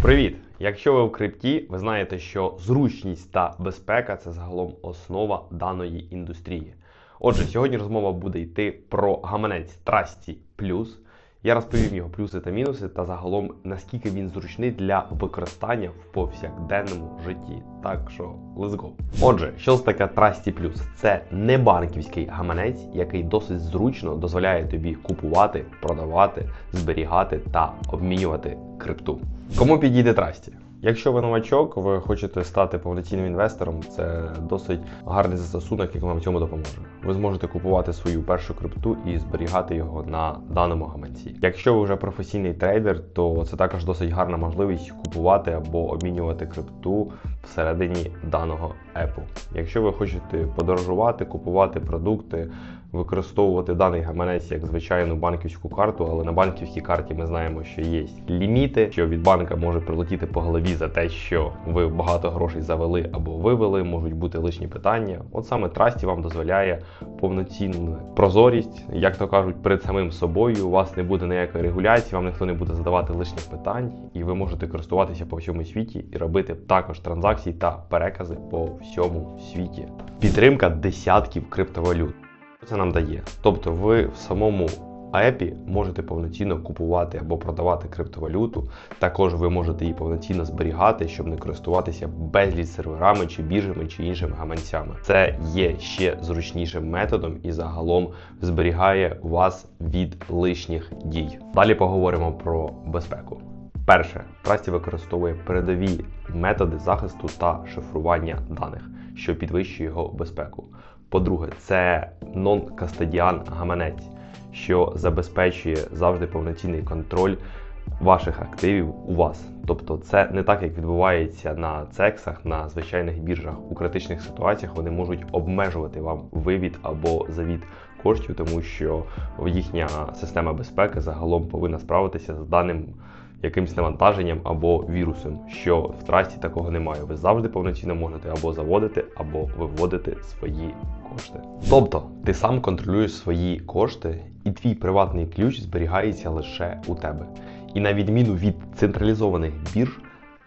Привіт! Якщо ви в крипті, ви знаєте, що зручність та безпека це загалом основа даної індустрії. Отже, сьогодні розмова буде йти про гаманець Trusty Plus. Я розповім його плюси та мінуси, та загалом наскільки він зручний для використання в повсякденному житті. Так що, let's go. Отже, що ж таке Trusty Plus? Це не банківський гаманець, який досить зручно дозволяє тобі купувати, продавати, зберігати та обмінювати крипту. Кому підійде Trusty? Якщо ви новачок, ви хочете стати повноцінним інвестором, це досить гарний застосунок, який вам в цьому допоможе. Ви зможете купувати свою першу крипту і зберігати його на даному гаманці. Якщо ви вже професійний трейдер, то це також досить гарна можливість купувати або обмінювати крипту всередині даного епу. Якщо ви хочете подорожувати, купувати продукти, використовувати даний гаманець як звичайну банківську карту, але на банківській карті ми знаємо, що є ліміти, що від банка може прилетіти по голові за те, що ви багато грошей завели або вивели, можуть бути лишні питання. От саме Трасті вам дозволяє повноцінну прозорість, як то кажуть, перед самим собою. У вас не буде ніякої регуляції, вам ніхто не буде задавати лишніх питань, і ви можете користуватися по всьому світі і робити також транзакції та перекази по всьому світі. Підтримка десятків криптовалют. Це нам дає? Тобто, ви в самому АЕПі можете повноцінно купувати або продавати криптовалюту. Також ви можете її повноцінно зберігати, щоб не користуватися безліч серверами чи біржами чи іншими гаманцями. Це є ще зручнішим методом і загалом зберігає вас від лишніх дій. Далі поговоримо про безпеку. Перше, Трасті використовує передові методи захисту та шифрування даних, що підвищує його безпеку. По-друге, це нон-кастодіан гаманець, що забезпечує завжди повноцінний контроль ваших активів у вас. Тобто, це не так, як відбувається на цексах, на звичайних біржах. У критичних ситуаціях вони можуть обмежувати вам вивід або завід коштів, тому що їхня система безпеки загалом повинна справитися з даним якимсь навантаженням або вірусом, що в трасті такого немає. Ви завжди повноцінно можете або заводити, або виводити свої кошти. Тобто ти сам контролюєш свої кошти, і твій приватний ключ зберігається лише у тебе. І на відміну від централізованих бірж,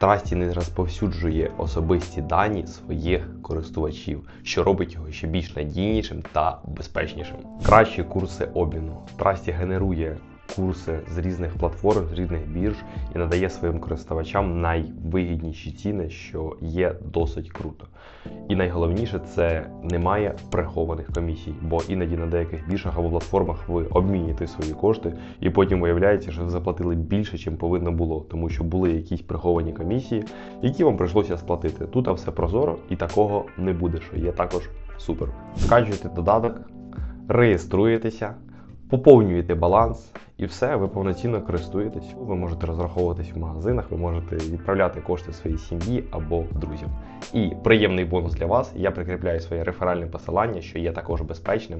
Трасті не розповсюджує особисті дані своїх користувачів, що робить його ще більш надійнішим та безпечнішим. Кращі курси обміну. Трасті генерує курси з різних платформ, з різних бірж і надає своїм користувачам найвигідніші ціни, що є досить круто. І найголовніше це немає прихованих комісій, бо іноді на деяких біржах або платформах ви обмінюєте свої кошти, і потім виявляється, що ви заплатили більше, чим повинно було, тому що були якісь приховані комісії, які вам прийшлося сплатити. Тут а все прозоро і такого не буде, що є також супер. Скачуєте додаток, реєструєтеся, поповнюєте баланс. І все, ви повноцінно користуєтесь. Ви можете розраховуватись в магазинах, ви можете відправляти кошти своїй сім'ї або друзям. І приємний бонус для вас. Я прикріпляю своє реферальне посилання, що є також безпечним.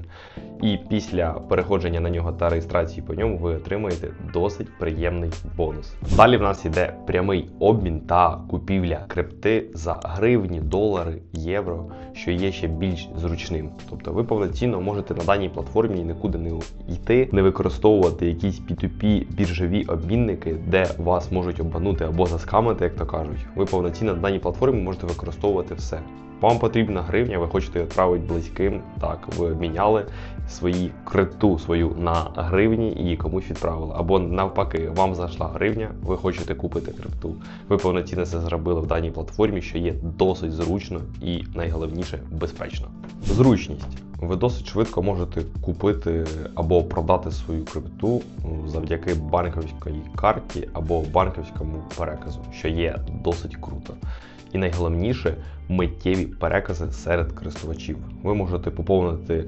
І після переходження на нього та реєстрації по ньому ви отримаєте досить приємний бонус. Далі в нас йде прямий обмін та купівля крипти за гривні, долари, євро, що є ще більш зручним. Тобто ви повноцінно можете на даній платформі нікуди не йти, не використовувати якісь P2P біржові обмінники, де вас можуть обманути або заскамити, як то кажуть. Ви повноцінно на даній платформі можете використовувати все. Вам потрібна гривня, ви хочете відправити близьким. Так, ви обміняли свої крипту свою на гривні і її комусь відправили. Або навпаки, вам зайшла гривня, ви хочете купити крипту. Ви повноцінно це зробили в даній платформі, що є досить зручно і найголовніше безпечно. Зручність. Ви досить швидко можете купити або продати свою крипту завдяки банківській карті або банківському переказу, що є досить круто. І найголовніше миттєві перекази серед користувачів. Ви можете поповнити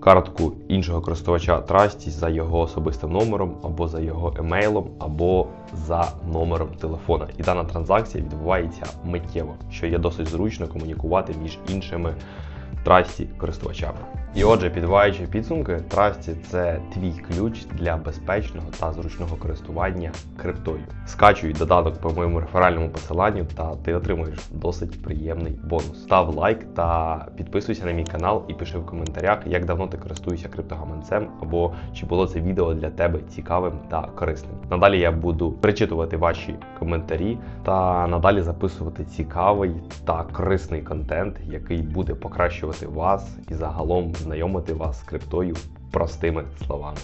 картку іншого користувача Trusty за його особистим номером, або за його емейлом, або за номером телефона. І дана транзакція відбувається миттєво, що є досить зручно комунікувати між іншими Trusty користувачами. І отже, підбиваючи підсумки, Трасті це твій ключ для безпечного та зручного користування криптою. Скачуй додаток по моєму реферальному посиланню, та ти отримуєш досить приємний бонус. Став лайк та підписуйся на мій канал і пиши в коментарях, як давно ти користуєшся криптогаманцем, або чи було це відео для тебе цікавим та корисним. Надалі я буду перечитувати ваші коментарі та надалі записувати цікавий та корисний контент, який буде покращувати вас і загалом знайомити вас з криптою простими словами.